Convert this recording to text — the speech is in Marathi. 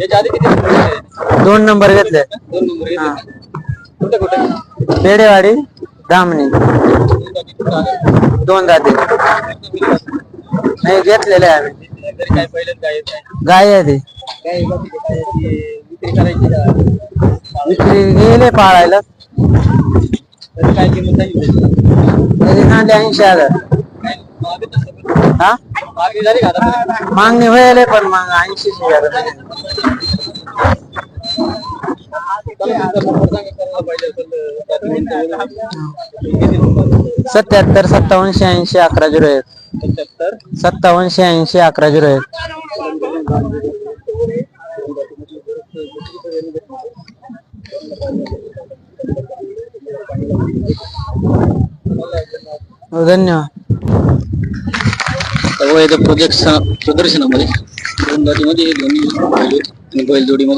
याच्या आधी किती दोन नंबर घेतले दोन नंबर पेडेवाडी दोन जाती नाही घेतलेले आहे गाय आहे विक्री करायची गेले पाळायला काय किंमत हा मागणी व्हायला ऐसी मग ऐंशी हजार सत्याहत्तर सत्तावनशे ऐंशी अकरा झिरो एक सत्तावनशे ऐंशी अकरा झिरो एक धन्यवाद वैध प्रदर्शन प्रदर्शनामध्ये दोन मध्ये हे दोन्ही